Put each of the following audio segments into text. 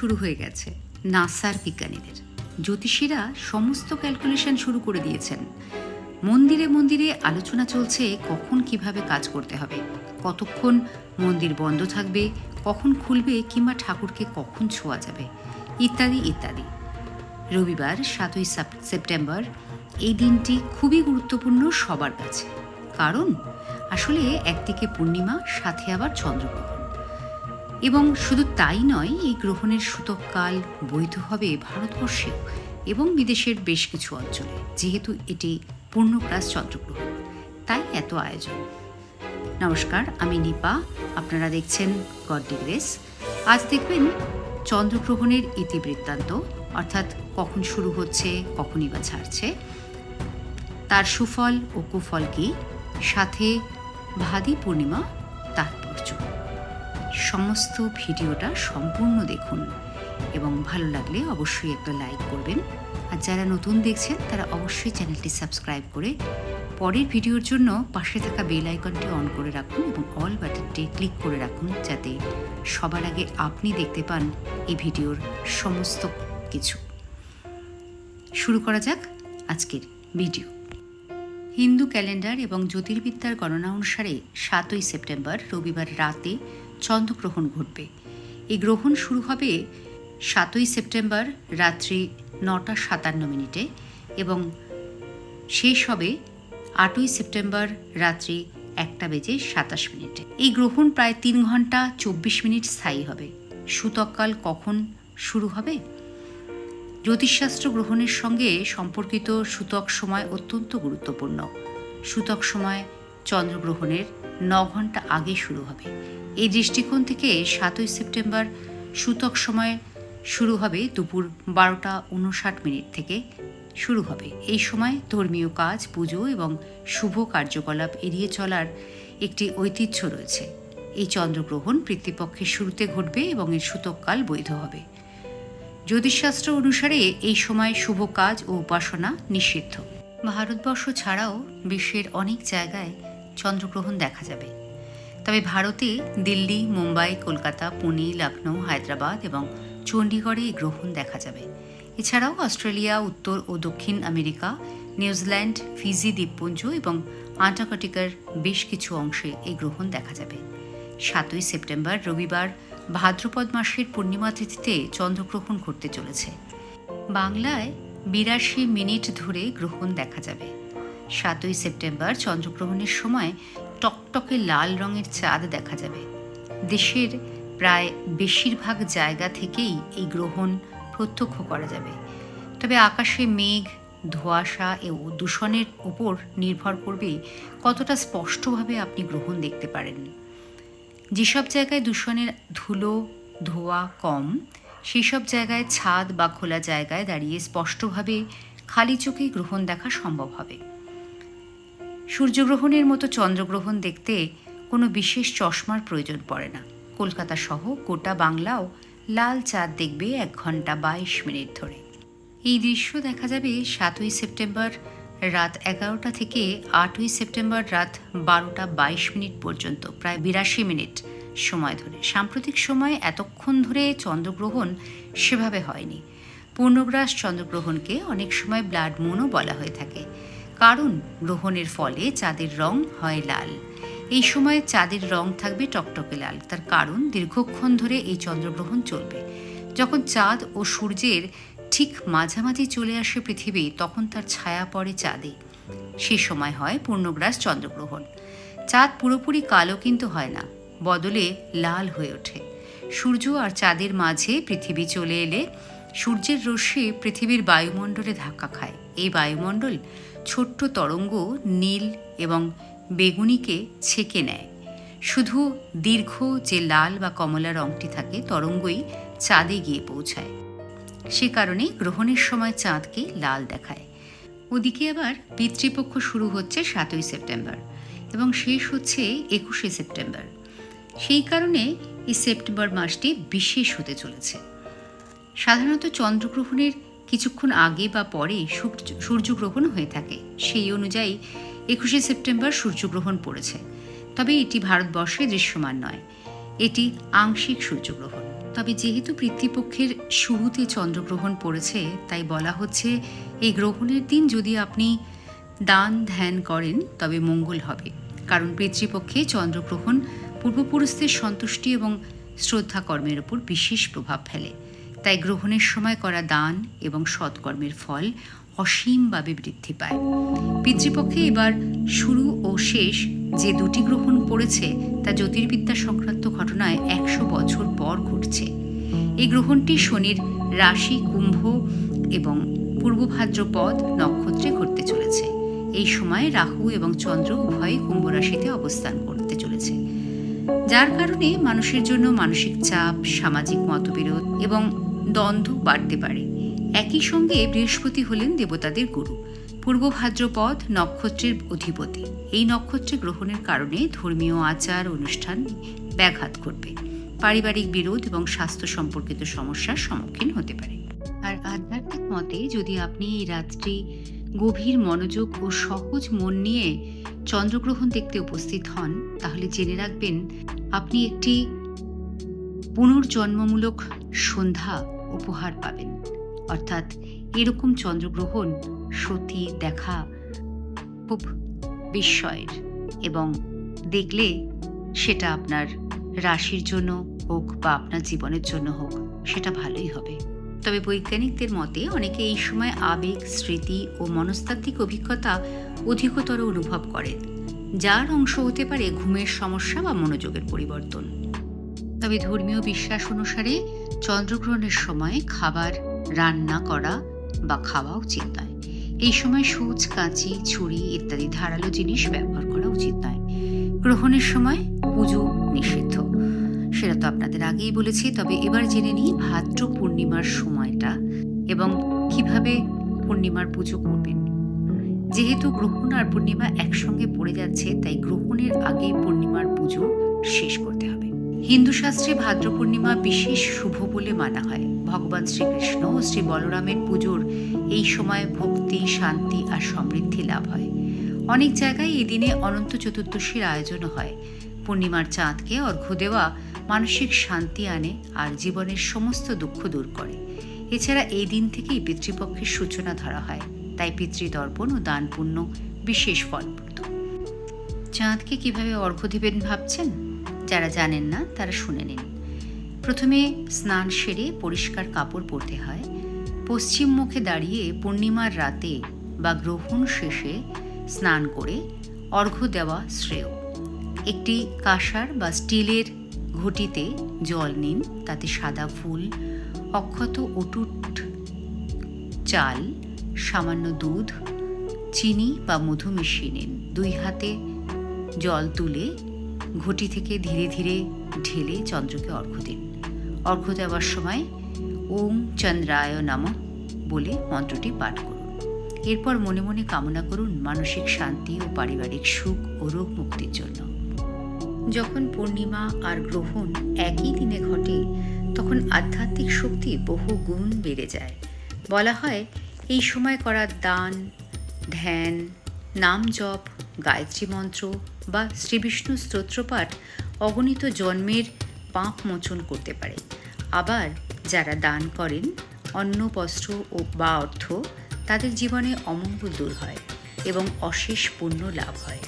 শুরু হয়ে গেছে নাসার বিজ্ঞানীদের। জ্যোতিষীরা সমস্ত ক্যালকুলেশন শুরু করে দিয়েছেন। মন্দিরে মন্দিরে আলোচনা চলছে কখন কীভাবে কাজ করতে হবে, কতক্ষণ মন্দির বন্ধ থাকবে, কখন খুলবে কিংবা ঠাকুরকে কখন ছোঁয়া যাবে, ইত্যাদি ইত্যাদি। রবিবার সাতই সেপ্টেম্বর এই দিনটি খুবই গুরুত্বপূর্ণ সবার কাছে। কারণ আসলে একদিকে পূর্ণিমা, সাথে আবার চন্দ্রগ্রহণ। এবং শুধু তাই নয়, এই গ্রহণের সূতককাল বৈধ হবে ভারতবর্ষেও এবং বিদেশের বেশ কিছু অঞ্চলে, যেহেতু এটি পূর্ণগ্রাস চন্দ্রগ্রহণ। তাই এত আয়োজন। নমস্কার, আমি নিপা। আপনারা দেখছেন গড ডিগ্রেস আজ দেখবেন চন্দ্রগ্রহণের ইতিবৃত্তান্ত, অর্থাৎ কখন শুরু হচ্ছে, কখনই বা ছাড়ছে। তার সুফল ও কুফল কি? সাথে ভাদি পূর্ণিমা তাৎপর্য সমস্ত ভিডিওটা সম্পূর্ণ দেখুন। এবং ভালো লাগলে অবশ্যই একটা লাইক করবেন। আর যারা নতুন দেখছেন, তারা অবশ্যই চ্যানেলটি সাবস্ক্রাইব করে পরের ভিডিওর জন্য পাশে থাকা বেল আইকনটি অন করে রাখুন এবং অল বাটনটি ক্লিক করে রাখুন যাতে সবার আগে আপনি দেখতে পান এই ভিডিওর সমস্ত কিছু। শুরু করা যাক আজকের ভিডিও। হিন্দু ক্যালেন্ডার এবং জ্যোতির্বিদ্যার গণনা অনুসারে সাতই সেপ্টেম্বর রবিবার রাতে চন্দ্রগ্রহণ ঘটবে। এই গ্রহণ শুরু হবে সাতই সেপ্টেম্বর রাত্রি নটা সাতান্ন মিনিটে এবং শেষ হবে আটই সেপ্টেম্বর রাত্রি একটা বেজে সাতাশ মিনিটে। এই গ্রহণ প্রায় তিন ঘণ্টা চব্বিশ মিনিট স্থায়ী হবে। সূতককাল কখন শুরু হবে? জ্যোতিষশাস্ত্র গ্রহণের সঙ্গে সম্পর্কিত সূতক সময় অত্যন্ত গুরুত্বপূর্ণ। সূতক সময় চন্দ্রগ্রহণের ন ঘণ্টা আগে শুরু হবে। এই দৃষ্টিকোণ থেকে সাতই সেপ্টেম্বর সূতক সময় শুরু হবে দুপুর বারোটা উনষাট মিনিট থেকে শুরু হবে। এই সময় ধর্মীয় কাজ, পুজো এবং শুভ কার্যকলাপ এড়িয়ে চলার একটি ঐতিহ্য রয়েছে। এই চন্দ্রগ্রহণ পিতৃপক্ষের শুরুতে ঘটবে এবং এর সূতককাল বৈধ হবে। জ্যোতিষশাস্ত্র অনুসারে এই সময় শুভ কাজ ও উপাসনা নিষিদ্ধ। ভারতবর্ষ ছাড়াও বিশ্বের অনেক জায়গায় চন্দ্রগ্রহণ দেখা যাবে। তবে ভারতে দিল্লি, মুম্বাই, কলকাতা, পুনে লখনৌ হায়দ্রাবাদ এবং চণ্ডীগড়ে এই গ্রহণ দেখা যাবে। এছাড়াও অস্ট্রেলিয়া, উত্তর ও দক্ষিণ আমেরিকা, নিউজিল্যান্ড, ফিজি দ্বীপপুঞ্জ এবং আন্টার্কটিকার বেশ কিছু অংশে এই গ্রহণ দেখা যাবে। সাতই সেপ্টেম্বর, রবিবার ভাদ্রপদ মাসের পূর্ণিমা তিথিতে চন্দ্রগ্রহণ ঘটতে চলেছে। বাংলায় বিরাশি মিনিট ধরে গ্রহণ দেখা যাবে। সাতই সেপ্টেম্বর চন্দ্রগ্রহণের সময় টকটকে লাল রঙের চাঁদ দেখা যাবে। দেশের প্রায় বেশিরভাগ জায়গা থেকেই এই গ্রহণ প্রত্যক্ষ করা যাবে। তবে আকাশে মেঘ, ধোঁয়াশা ও দূষণের উপর নির্ভর করবে কতটা স্পষ্টভাবে আপনি গ্রহণ দেখতে পারেন। যেসব জায়গায় দূষণের ধুলো, ধোঁয়া কম সেই সব জায়গায় ছাদ বা খোলা জায়গায় দাঁড়িয়ে স্পষ্টভাবে খালি চোখে গ্রহণ দেখা সম্ভব হবে। সূর্যগ্রহণের মতো চন্দ্রগ্রহণ দেখতে কোনো বিশেষ চশমার প্রয়োজন পড়ে না। কলকাতা সহ গোটা বাংলাও লাল চাঁদ দেখবে এক ঘণ্টা বাইশ মিনিট ধরে। এই দৃশ্য দেখা যাবে সাতই সেপ্টেম্বর রাত এগারোটা থেকে আটই সেপ্টেম্বর রাত বারোটা বাইশ মিনিট পর্যন্ত, প্রায় বিরাশি মিনিট সময় ধরে। সাম্প্রতিক সময়ে এতক্ষণ ধরে চন্দ্রগ্রহণ সেভাবে হয়নি। পূর্ণগ্রাস চন্দ্রগ্রহণকে অনেক সময় ব্লাড মুনও বলা হয়ে থাকে। কারণ গ্রহণের ফলে চাঁদের রং হয় লাল। এই সময় চাঁদের রং থাকবে টকটকে লাল। তার কারণ দীর্ঘক্ষণ ধরে এই চন্দ্রগ্রহণ চলবে। যখন চাঁদ ও সূর্যের ঠিক মাঝামাঝি চলে আসে পৃথিবী, তখন তার ছায়া পড়ে চাঁদে। সে সময় হয় পূর্ণগ্রাস চন্দ্রগ্রহণ। চাঁদ পুরোপুরি কালো কিন্তু হয় না, বদলে লাল হয়ে ওঠে। সূর্য আর চাঁদের মাঝে পৃথিবী চলে এলে সূর্যের রশ্মি পৃথিবীর বায়ুমণ্ডলে ধাক্কা খায়। এই বায়ুমণ্ডল ছোট্ট তরঙ্গ নীল এবং বেগুনিকে ছেকে নেয়। শুধু দীর্ঘ যে লাল বা কমলা রংটি থাকে, তরঙ্গই চাঁদে গিয়ে পৌঁছায়। সে কারণে গ্রহণের সময় চাঁদকে লাল দেখায়। ওদিকে আবার পিতৃপক্ষ শুরু হচ্ছে সাতই সেপ্টেম্বর এবং শেষ হচ্ছে একুশে সেপ্টেম্বর। সেই কারণে এই সেপ্টেম্বর মাসটি বিশেষ হতে চলেছে। সাধারণত চন্দ্রগ্রহণের কিছুক্ষণ আগে বা পরে সূর্যগ্রহণ হয়ে থাকে। সেই অনুযায়ী একুশে সেপ্টেম্বর সূর্যগ্রহণ পড়েছে। তবে এটি ভারতবর্ষে দৃশ্যমান নয়। এটি আংশিক সূর্যগ্রহণ। তবে যেহেতু পিতৃপক্ষের শুরুতে চন্দ্রগ্রহণ পড়েছে, তাই বলা হচ্ছে এই গ্রহণের দিন যদি আপনি দান ধ্যান করেন, তবে মঙ্গল হবে। কারণ পিতৃপক্ষে চন্দ্রগ্রহণ পূর্বপুরুষদের সন্তুষ্টি এবং শ্রদ্ধা কর্মের ওপর বিশেষ প্রভাব ফেলে। তাই গ্রহণের সময় করা দান এবং সৎকর্মের ফল অসীমভাবে বৃদ্ধি পায়। পিতৃপক্ষে এবার শুরু ও শেষ যে দুটি গ্রহণ পড়েছে তা জ্যোতির্বিদ্যা সংক্রান্ত ঘটনায় একশো বছর পর ঘটছে। এই গ্রহণটি শনির রাশি, কুম্ভ এবং পূর্ব ভাদ্রপদ নক্ষত্রে ঘটতে চলেছে। এই সময় রাহু এবং চন্দ্র উভয়ই কুম্ভ রাশিতে অবস্থান করতে চলেছে। যার কারণে মানুষের জন্য মানসিক চাপ, সামাজিক মতবিরোধ এবং দ্বন্দ্ব বাড়তে পারে। একই সঙ্গে বৃহস্পতি হলেন দেবতাদের গুরু। পূর্ব ভাদ্রপদ নক্ষত্রের অধিপতি। এই নক্ষত্রে গ্রহণের কারণে ধর্মীয় আচার অনুষ্ঠান ব্যাঘাত ঘটবে। পারিবারিক বিরোধ এবং স্বাস্থ্য সম্পর্কিত সমস্যার সম্মুখীন হতে পারে। আর আধ্যাত্মিক মতে যদি আপনি এই রাত্রি গভীর মনোযোগ ও সহজ মন নিয়ে চন্দ্রগ্রহণ দেখতে উপস্থিত হন, তাহলে জেনে রাখবেন, আপনি একটি পুনর্জন্মমূলক সন্ধ্যা উপহার পাবেন। অর্থাৎ এরকম চন্দ্রগ্রহণ সত্যি দেখা, খুব বিস্ময়ের এবং দেখলে সেটা আপনার রাশির জন্য হোক বা আপনার জীবনের জন্য হোক, সেটা ভালোই হবে। তবে বৈজ্ঞানিকদের মতে অনেকে এই সময় আবেগ, স্মৃতি ও মনস্তাত্ত্বিক অভিজ্ঞতা অধিকতর অনুভব করেন, যার অংশ হতে পারে ঘুমের সমস্যা বা মনোযোগের পরিবর্তন। তবে ধর্মীয় বিশ্বাস অনুসারে চন্দ্রগ্রহণের সময় খাবার রান্না করা বা খাওয়া উচিত নয়। এই সময় সূচ, কাঁচি, ছুরি ইত্যাদি ধারালো জিনিস ব্যবহার করা উচিত নয়। গ্রহণের সময় পুজো নিষিদ্ধ। সেটা তো আপনাদের আগেই বলেছি, তবে এবার জেনে নিই ভাদ্র পূর্ণিমার সময়টা এবং কীভাবে পূর্ণিমার পুজো করবেন। যেহেতু গ্রহণ আর পূর্ণিমা একসঙ্গে পড়ে যাচ্ছে, তাই গ্রহণের আগে পূর্ণিমার পুজো শেষ করতে হিন্দু শাস্ত্রে ভাদ্র পূর্ণিমা বিশেষ শুভ বলে মানা হয়। ভগবান শ্রীকৃষ্ণ ও শ্রী বলরামের পুজোর এই সময় ভক্তি, শান্তি আর সমৃদ্ধি লাভ হয়। অনেক জায়গায় এই দিনে অনন্ত চতুর্দশীর আয়োজনও হয়। পূর্ণিমার চাঁদকে অর্ঘ্য দেওয়া মানসিক শান্তি আনে আর জীবনের সমস্ত দুঃখ দূর করে। এছাড়া এই দিন থেকেই পিতৃপক্ষের সূচনা ধরা হয়। তাই পিতৃতর্পণ ও দান পুণ্য বিশেষ ফলপ্রদ। চাঁদকে কীভাবে অর্ঘ্য দেবেন ভাবছেন? যারা জানেন না, তারা শুনে নিন। প্রথমে স্নান সেরে পরিষ্কার কাপড় পরতে হয়। পশ্চিম মুখে দাঁড়িয়ে পূর্ণিমার রাতে বা গ্রহণ শেষে স্নান করে অর্ঘ্য দেওয়া শ্রেয়। একটি কাঁসার বা স্টিলের ঘটিতে জল নিন, তাতে সাদা ফুল, অক্ষত অটুট চাল, সামান্য দুধ, চিনি বা মধু মিশিয়ে নিন। দুই হাতে জল তুলে ঘটি থেকে ধীরে ধীরে ঢেলে চন্দ্রকে অর্ঘ্য দিন। অর্ঘ্য দেওয়ার সময় ওম চন্দ্রায় নম বলে মন্ত্রটি পাঠ করুন। এরপর মনে মনে কামনা করুন মানসিক শান্তি ও পারিবারিক সুখ ও রোগ মুক্তির জন্য। যখন পূর্ণিমা আর গ্রহণ একই দিনে ঘটে, তখন আধ্যাত্মিক শক্তি বহু গুণ বেড়ে যায়। বলা হয়, এই সময় করা দান, ধ্যান, নাম জপ, গায়ত্রী মন্ত্র বা শ্রীবিষ্ণু স্তোত্রপাঠ অগণিত জন্মের পাপ মোচন করতে পারে। আবার যারা দান করেন, অন্ন, বস্ত্র ও বা অর্থ, তাদের জীবনে অমঙ্গল দূর হয় এবং অশেষ পুণ্য লাভ হয়।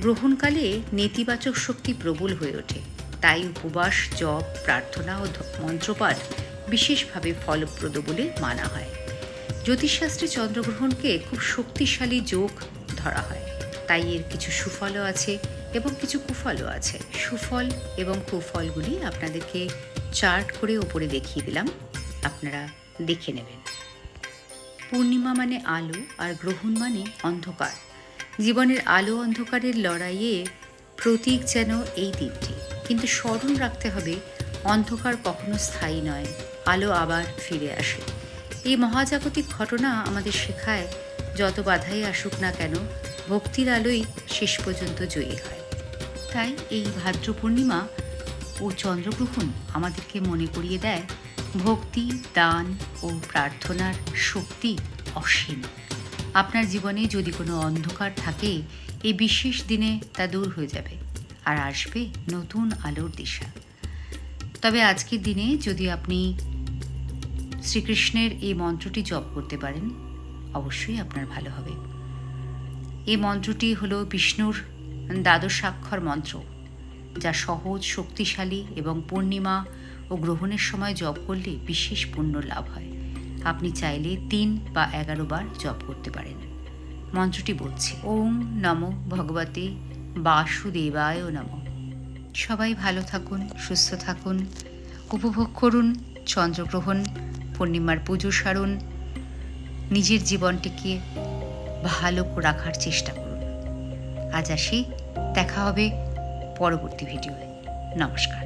গ্রহণকালে নেতিবাচক শক্তি প্রবল হয়ে ওঠে। তাই উপবাস, জপ, প্রার্থনা ও মন্ত্রপাঠ বিশেষভাবে ফলপ্রদ বলে মানা হয়। জ্যোতিষশাস্ত্রে চন্দ্রগ্রহণকে খুব শক্তিশালী যোগ ধরা হয়। তাই এর কিছু সুফলও আছে এবং কিছু কুফলও আছে। সুফল এবং কুফলগুলি আপনাদেরকে চার্ট করে ওপরে দেখিয়ে দিলাম। আপনারা দেখে নেবেন। পূর্ণিমা মানে আলো আর গ্রহণ মানে অন্ধকার। জীবনের আলো অন্ধকারের লড়াইয়ে প্রতীক যেন এই দিনটি। কিন্তু স্মরণ রাখতে হবে, অন্ধকার কখনো স্থায়ী নয়, আলো আবার ফিরে আসে। এই মহাজাগতিক ঘটনা আমাদের শেখায়, যত বাধাই আসুক না কেন ভক্তির আলোই শেষ পর্যন্ত জয়ী হয়। তাই এই ভাদ্র পূর্ণিমা ও চন্দ্রগ্রহণ আমাদেরকে মনে করিয়ে দেয় ভক্তি, দান ও প্রার্থনার শক্তি অসীম। আপনার জীবনে যদি কোনো অন্ধকার থাকে, এই বিশেষ দিনে তা দূর হয়ে যাবে আর আসবে নতুন আলোর দিশা। তবে আজকের দিনে যদি আপনি শ্রীকৃষ্ণের এই মন্ত্রটি জপ করতে পারেন, অবশ্যই আপনার ভালো হবে। এই মন্ত্রটি হল বিষ্ণুর দ্বাদশাক্ষর মন্ত্র, যা সহজ, শক্তিশালী এবং পূর্ণিমা ও গ্রহণের সময় জপ করলে বিশেষ পুণ্য লাভ হয়। আপনি চাইলে তিন বা এগারো বার জপ করতে পারেন। মন্ত্রটি বলছি, ওম নম ভগবতে বাসুদেবায় নম। সবাই ভালো থাকুন, সুস্থ থাকুন, উপভোগ করুন, চন্দ্রগ্রহণ, পূর্ণিমার পুজো সারুন, নিজের জীবনটিকে ভালো রাখার চেষ্টা করুন। আজ আসি দেখা হবে পরবর্তী ভিডিওয়ে। নমস্কার।